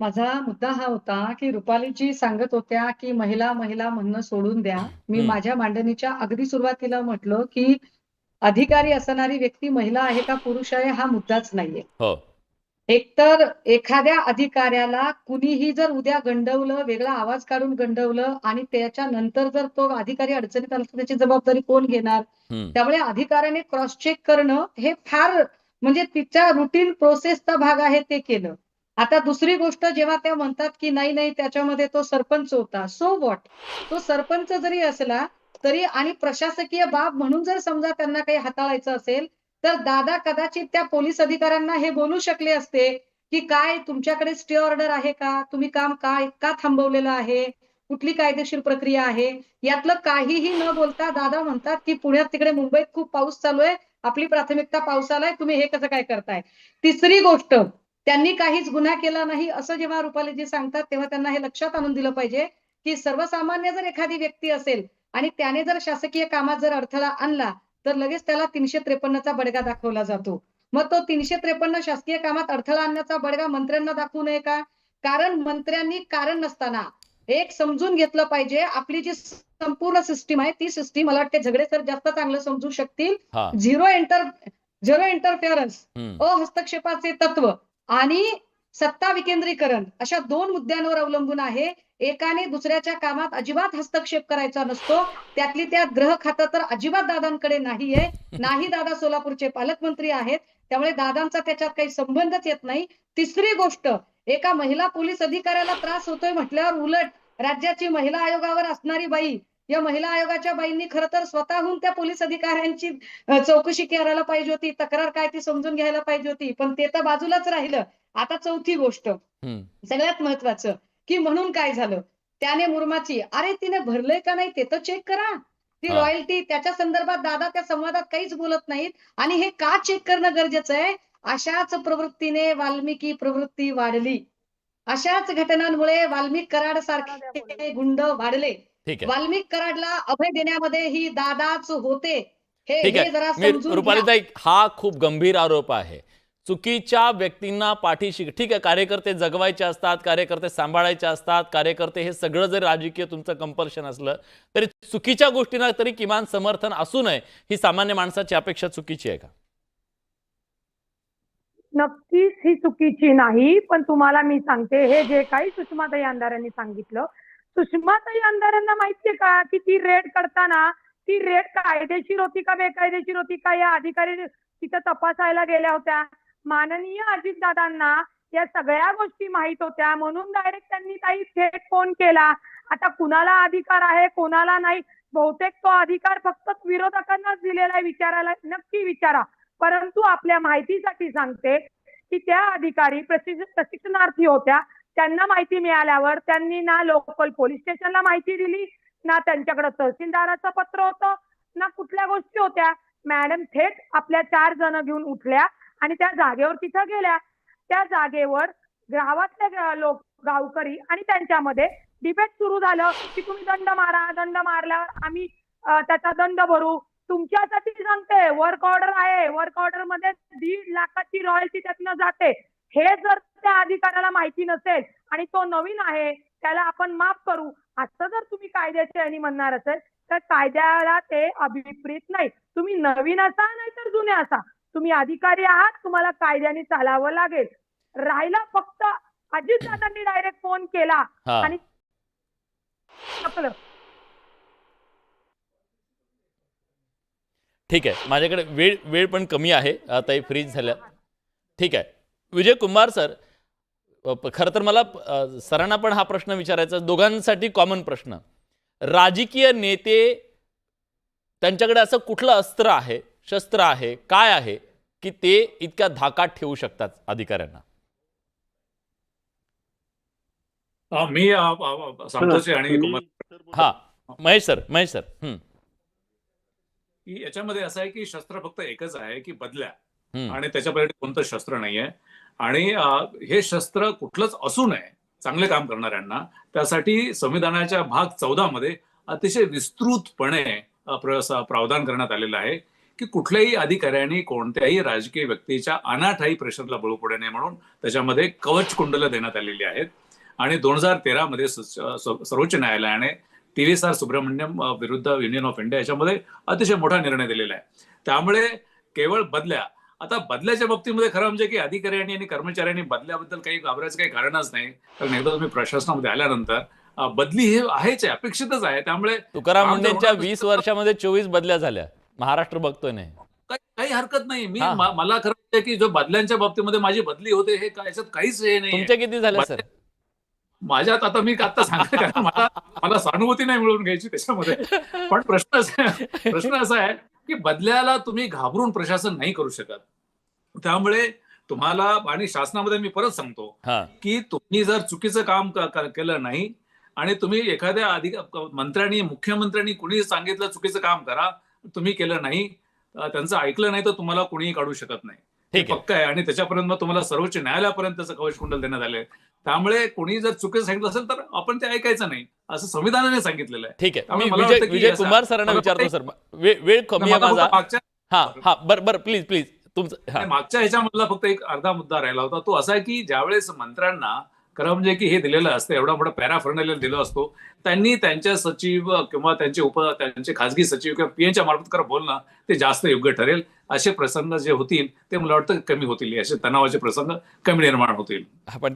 माझा मुद्दा हा होता की रुपालीजी सांगत होत्या की महिला महिला म्हणणं सोडून द्या. मी. माझ्या मांडणीच्या अगदी सुरुवातीला म्हटलं की अधिकारी असणारी व्यक्ती महिला आहे का पुरुष आहे हा मुद्दाच नाहीये. हो. एकतर एखाद्या अधिकाऱ्याला कुणीही जर उद्या गंडवलं वेगळा आवाज काढून गंडवलं आणि त्याच्यानंतर जर तो अधिकारी अडचणीत आला तर त्याची जबाबदारी कोण घेणार. त्यामुळे अधिकाऱ्याने क्रॉस चेक करणं हे फार म्हणजे तिच्या रुटीन प्रोसेसचा भाग आहे ते केलं. आता दुसरी गोष्ट जेव्हा त्या म्हणतात की नाही नाही त्याच्यामध्ये तो सरपंच होता. सो वॉट तो सरपंच जरी असला तरी आणि प्रशासकीय बाब म्हणून जर समजा त्यांना काही हाताळायचं असेल तर दादा कदाचित त्या पोलीस अधिकाऱ्यांना हे बोलू शकले असते की काय तुमच्याकडे स्टे ऑर्डर आहे का? तुम्ही काम काय का थांबवलेलं आहे? कुठली कायदेशीर प्रक्रिया आहे? यातलं काहीही न बोलता दादा म्हणतात की पुण्यात तिकडे मुंबईत खूप पाऊस चालू आहे आपली प्राथमिकता पावसाला आहे तुम्ही हे कसं काय करताय? तिसरी गोष्ट त्यांनी काहीच गुन्हा केला नाही असं जेव्हा रुपालीजी सांगतात तेव्हा त्यांना हे लक्षात आणून दिलं पाहिजे की सर्वसामान्य जर एखादी व्यक्ती असेल आणि त्याने जर शासकीय कामात जर अडथळा आणला तर लगेच त्याला तीनशे त्रेपन्नचा बडगा दाखवला जातो. मग तो तीनशे त्रेपन्न शासकीय कामात अडथळा आणण्याचा बडगा मंत्र्यांना दाखवू नये का? कारण मंत्र्यांनी कारण नसताना एक समजून घेतलं पाहिजे आपली जी संपूर्ण सिस्टीम आहे ती सिस्टीम मला वाटते झगडे सर जास्त चांगलं समजू शकतील. Zero enter zero interference. अहस्तक्षेपाचे तत्व आणि सत्ता विकेंद्रीकरण अशा दोन मुद्द्यांवर अवलंबून आहे. एकाने दुसऱ्याच्या कामात अजिबात हस्तक्षेप करायचा नसतो. त्यातली त्यात ग्रह खातं तर अजिबात दादांकडे नाहीये. नाही दादा सोलापूरचे पालकमंत्री आहेत. त्यामुळे दादांचा त्याच्यात काही संबंधच येत नाही. तिसरी गोष्ट एका महिला पोलीस अधिकाऱ्याला त्रास होतोय म्हटल्यावर उलट राज्याची महिला आयोगावर असणारी बाई या महिला आयोगाच्या बाईंनी खरं तर स्वतःहून त्या पोलीस अधिकाऱ्यांची चौकशी करायला पाहिजे होती तक्रार काय ती समजून घ्यायला पाहिजे होती पण ते तर बाजूलाच राहिलं. आता चौथी गोष्ट. सगळ्यात महत्वाचं की म्हणून काय झालं? त्याने मुरमाची अरे तिने भरलंय का नाही ते तर चेक करा. ती. रॉयल्टी त्याच्या संदर्भात दादा त्या संवादात काहीच बोलत नाहीत. आणि हे का चेक करणं गरजेचं आहे? अशाच प्रवृत्तीने वाल्मिकी प्रवृत्ती वाढली. अशाच घटनांमुळे वाल्मिक कराड सारखे गुंड वाढले. ठीक आहे. वाल्मिक कराडला अभय देण्यामध्ये ही दादाच होते हे ठीक हे आहे जरा मी समजून घ्या. रुपालीताई हा खूप गंभीर आरोप आहे. चुकीच्या व्यक्तींना पाठीशी ठीक आहे कार्यकर्ते जगवायचे असतात कार्यकर्ते सांभाळायचे असतात कार्यकर्ते हे सगळं जर राजकीय तुमचं कंपल्शन असलं तरी चुकीच्या गोष्टींना तरी किमान समर्थन असू नये ही सामान्य माणसाची अपेक्षा चुकीची आहे का? नक्कीच ही चुकीची नाही पण तुम्हाला मी सांगते हे जे काही सुषमाताई अंधाऱ्यांनी सांगितलं सुषमाताई अंधाऱ्यांना माहितीये का की ती रेड करताना ती रेड कायदेशीर होती का बेकायदेशीर होती का या अधिकारी तिथं तपासायला गेल्या होत्या. माननीय अजितदादांना या सगळ्या गोष्टी माहीत होत्या. म्हणून डायरेक्ट त्यांनी काही थेट फोन केला. आता कुणाला अधिकार आहे कोणाला नाही? बहुतेक तो अधिकार फक्त विरोधकांनाच दिलेला आहे विचारायला. नक्की विचारा. परंतु आपल्या माहितीसाठी सांगते की त्या अधिकारी प्रशिक्षणार्थी होत्या. त्यांना माहिती मिळाल्यावर त्यांनी ना लोकल पोलीस स्टेशनला माहिती दिली ना त्यांच्याकडे तहसीलदाराचं पत्र होतं ना कुठल्या गोष्टी होत्या. मॅडम थेट आपल्या चार जण घेऊन उठल्या आणि त्या जागेवर तिथं गेल्या. त्या जागेवर गावातले लोक गावकरी आणि त्यांच्यामध्ये डिबेट सुरू झालं की तुम्ही दंड मारा दंड मारल्यावर आम्ही त्याचा दंड भरू. तुमच्यासाठी सांगते वर्क ऑर्डर आहे. वर्क ऑर्डरमध्ये दीड लाखाची रॉयल्टी त्यातनं जाते. हे जर त्या अधिकाऱ्याला माहिती नसेल आणि तो नवीन आहे त्याला आपण माफ करू असं जर तुम्ही कायद्याच्या यांनी म्हणणार असेल तर कायद्याला ते अभिप्रेत नाही. तुम्ही नवीन असा नाही तर जुने असा. तुम्ही अधिकारी आहात तुम्हाला कायद्याने चालावं लागेल. राहिला फक्त अजितदादांनी डायरेक्ट फोन केला आणि ठीक आहे. माझ्याकडे वेळ वेळ पण कमी आहे. आता फ्रीज झाल्या ठीक आहे. विजय कुमार सर खरं तर मला सरांना पण हा प्रश्न विचारायचा. दोघांसाठी कॉमन प्रश्न. राजकीय नेते त्यांच्याकडे असं कुठलं अस्त्र आहे शस्त्र आहे काय आहे की ते इतक्या धाकात ठेवू शकतात अधिकाऱ्यांना? अ, मी आणि हा. Mahesh sir Mahesh sir. हं, याच्यामध्ये असं आहे की शस्त्र फक्त एकच आहे की बदल्या. आणि त्याच्यापर्यंत कोणतं शस्त्र नाहीये. आणि हे शस्त्र कुठलंच असू नये चांगले काम करणाऱ्यांना. त्यासाठी संविधानाच्या भाग चौदा मध्ये अतिशय विस्तृतपणे प्र- प्रावधान करण्यात आलेलं आहे की कुठल्याही अधिकाऱ्यांनी कोणत्याही राजकीय व्यक्तीच्या अनाठाई प्रेशरला बळू पडू नये म्हणून त्याच्यामध्ये कवच कुंडलं देण्यात आलेली आहेत. आणि दोन हजार तेरा मध्ये सर्वोच्च न्यायालयाने टी व्ही आर सुब्रमण्यम विरुद्ध युनियन ऑफ इंडिया याच्यामध्ये अतिशय मोठा निर्णय दिलेला आहे. त्यामुळे केवळ बदल्या आता बदल्याच्या बाबतीमध्ये खरं म्हणजे की अधिकाऱ्यांनी आणि कर्मचाऱ्यांनी बदल्याबद्दल काही घाबरायचं काही कारणच नाही. कारण एकदा तुम्ही प्रशासनामध्ये आल्यानंतर बदली हे आहेच आहे अपेक्षितच आहे. त्यामुळे तुकाराम मुंडेंच्या वीस वर्षामध्ये चोवीस बदल्या झाल्या. महाराष्ट्र बघतोय नाही. काही हरकत नाही. मी. म- मला खरं वाटतं की जो बदल्यांच्या बाबतीमध्ये माझी बदली होते हे काय- याच्यात काहीच हे नाही तुमच्या किती झाल्या सर? माझ्यात आता मी आता सांगतो कारण मला मला सहानुभूती नाही मिळवून घ्यायची त्याच्यामध्ये. पण प्रश्न असा प्रश्न असा आहे की बदल्याला तुम्ही घाबरून प्रशासन नाही करू शकत. त्यामुळे तुम्हाला आणि शासनामध्ये मी परत सांगतो हा. की तुम्ही जर चुकीचं काम केलं नाही आणि तुम्ही एखाद्या अधिक मंत्र्यांनी मुख्यमंत्र्यांनी कुणी सांगितलं चुकीचं काम करा तुम्ही केलं नाही त्यांचं ऐकलं नाही तर तुम्हाला कुणीही काढू शकत नाही. हे ठीक आहे. पक्क आहे. आणि त्याच्यापर्यंत मग तुम्हाला सर्वोच्च न्यायालयापर्यंत त्याचं कवच कुंडल देण्यात आले त्यामुळे कोणी जर चुकीचं सांगितलं असेल तर आपण ते ऐकायचं नाही. असं संविधानाने सांगितलं आहे. ठीक आहे. विजय कुमार सरांना विचारतो सर. वेळ कमी आहे माझा. हा हा. बर बर. Please please. तुमचं मागच्या ह्याच्यामधला फक्त एक अर्धा मुद्दा राहिला होता. तो असा आहे की ज्यावेळेस मंत्र्यांना खरं म्हणजे की हे दिलेलं असतं एवढा मोठा पॅराफर्नल दिलं असतो. त्यांनी त्यांच्या सचिव किंवा त्यांचे उप त्यांचे खासगी सचिव किंवा पीएनच्या मार्फत खरं बोलणं ते जास्त योग्य ठरेल. असे प्रसंग जे होतील ते मला वाटतं कमी होतील. असे तणावाचे प्रसंग कमी निर्माण होतील. पण